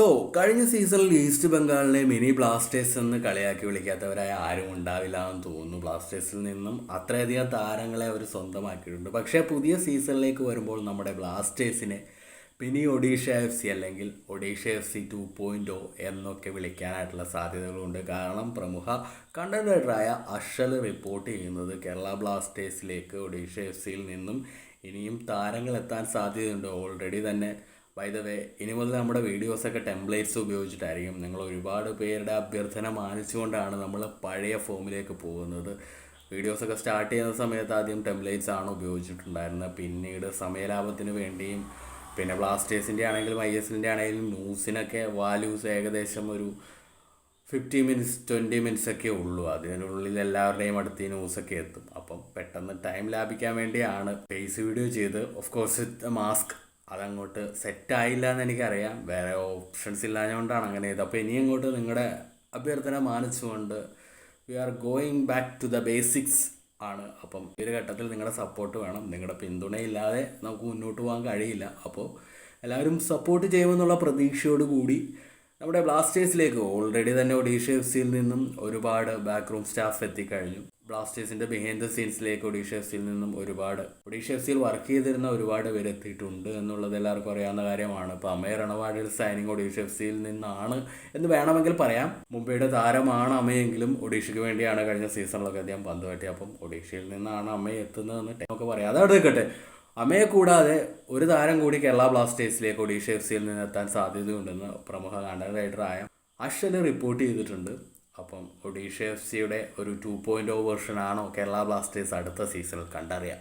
So കഴിഞ്ഞ സീസണിൽ east ബംഗാളിലെ മിനി ബ്ലാസ്റ്റേഴ്സ് എന്ന് കളിയാക്കി വിളിക്കാത്തവരായ ആരും ഉണ്ടാവില്ല എന്ന് തോന്നുന്നു. ബ്ലാസ്റ്റേഴ്സിൽ നിന്നും അത്രയധികം താരങ്ങളെ അവർ സ്വന്തമാക്കിയിട്ടുണ്ട്. പക്ഷേ പുതിയ സീസണിലേക്ക് വരുമ്പോൾ നമ്മുടെ ബ്ലാസ്റ്റേഴ്സിനെ മിനി ഒഡീഷ എഫ് സി അല്ലെങ്കിൽ Odisha F C two point O എന്നൊക്കെ വിളിക്കാനായിട്ടുള്ള സാധ്യതകളുണ്ട്. കാരണം പ്രമുഖ കണ്ടന്റ് റൈറ്ററായ അഷൽ റിപ്പോർട്ട് ചെയ്യുന്നത് കേരള ബ്ലാസ്റ്റേഴ്സിലേക്ക് ഒഡീഷ എഫ് സിയിൽ നിന്നും ഇനിയും താരങ്ങൾ എത്താൻ സാധ്യതയുണ്ട്. ഓൾറെഡി തന്നെ ബൈ ഇനി മുതൽ നമ്മുടെ വീഡിയോസൊക്കെ ടെംപ്ലേറ്റ്സ് ഉപയോഗിച്ചിട്ടായിരിക്കും നിങ്ങൾ ഒരുപാട് പേരുടെ അഭ്യർത്ഥന മാനിച്ചുകൊണ്ടാണ് നമ്മൾ പഴയ ഫോമിലേക്ക് പോകുന്നത്. വീഡിയോസൊക്കെ സ്റ്റാർട്ട് ചെയ്യുന്ന സമയത്ത് ആദ്യം ടെംപ്ലേറ്റ്സ് ആണ് ഉപയോഗിച്ചിട്ടുണ്ടായിരുന്നത്. പിന്നീട് സമയലാഭത്തിന് വേണ്ടിയും പിന്നെ ബ്ലാസ്റ്റേഴ്സിന്റെ ആണെങ്കിലും ഐ എസിന്റെ ആണെങ്കിലും ന്യൂസിനൊക്കെ വാല്യൂസ് ഏകദേശം ഒരു ഫിഫ്റ്റി മിനിറ്റ്സ് ട്വന്റി മിനിറ്റ്സ് ഒക്കെ ഉള്ളൂ. അതിനുള്ളിൽ എല്ലാവരുടെയും അടുത്ത് ന്യൂസൊക്കെ എത്തും. അപ്പം പെട്ടെന്ന് ടൈം ലാഭിക്കാൻ വേണ്ടിയാണ് ഫേസ് വീഡിയോ ചെയ്ത് ഓഫ് കോഴ്സ് മാസ്ക് അതങ്ങോട്ട് സെറ്റായില്ല എന്ന് എനിക്കറിയാം. വേറെ ഓപ്ഷൻസ് ഇല്ലാഞ്ഞുകൊണ്ടാണ് അങ്ങനെ ചെയ്തത്. അപ്പോൾ ഇനി അങ്ങോട്ട് നിങ്ങളുടെ അഭ്യർത്ഥന മാനിച്ചുകൊണ്ട് we are going back to the basics ആണ്. അപ്പം ഈ ഒരു ഘട്ടത്തിൽ നിങ്ങളുടെ സപ്പോർട്ട് വേണം. നിങ്ങളുടെ പിന്തുണയില്ലാതെ നമുക്ക് മുന്നോട്ട് പോകാൻ കഴിയില്ല. അപ്പോൾ എല്ലാവരും സപ്പോർട്ട് ചെയ്യുമെന്നുള്ള പ്രതീക്ഷയോട് കൂടി നമ്മുടെ ബ്ലാസ്റ്റേഴ്സിലേക്ക് ഓൾറെഡി തന്നെ ഒഡീഷ എഫ് സിയിൽ നിന്നും ഒരുപാട് ബാക്ക് റൂം സ്റ്റാഫ് എത്തിക്കഴിഞ്ഞു. ബ്ലാസ്റ്റേഴ്സിന്റെ ബിഹൈൻഡ് ദ സീൻസിലേക്ക് ഒഡീഷ എഫ് സിയിൽ നിന്നും ഒരുപാട് ഒഡീഷ എഫ് സിയിൽ വർക്ക് ചെയ്തിരുന്ന ഒരുപാട് പേര് എത്തിയിട്ടുണ്ട് എന്നുള്ളത് എല്ലാവർക്കും അറിയാവുന്ന കാര്യമാണ്. ഇപ്പോൾ അമയ റണവാഡിയുടെ സൈനിങ് ഒഡീഷ എഫ് സിയിൽ നിന്നാണ് എന്ന് വേണമെങ്കിൽ പറയാം. മുംബൈയുടെ താരമാണ് അമയെങ്കിലും ഒഡീഷയ്ക്ക് വേണ്ടിയാണ് കഴിഞ്ഞ സീസണിലൊക്കെ അദ്ദേഹം പന്ത് തട്ടി അപ്പം ഒഡീഷയിൽ നിന്നാണ് അമയ എത്തുന്നതെന്ന് നമുക്ക് പറയാം. അതവിടെ നിൽക്കട്ടെ. അമയെ കൂടാതെ ഒരു താരം കൂടി കേരള ബ്ലാസ്റ്റേഴ്സിലേക്ക് ഒഡീഷ എഫ് സിയിൽ നിന്ന് എത്താൻ സാധ്യതയുണ്ടെന്ന് പ്രമുഖ കണ്ടന്റ് റൈഡറായ അശ്വന് റിപ്പോർട്ട് ചെയ്തിട്ടുണ്ട്. അപ്പം ഒഡീഷ എഫ് സിയുടെ ഒരു ടു പോയിന്റ് ഓ വേർഷനാണോ കേരള ബ്ലാസ്റ്റേഴ്സ് അടുത്ത സീസണിൽ കണ്ടറിയാം.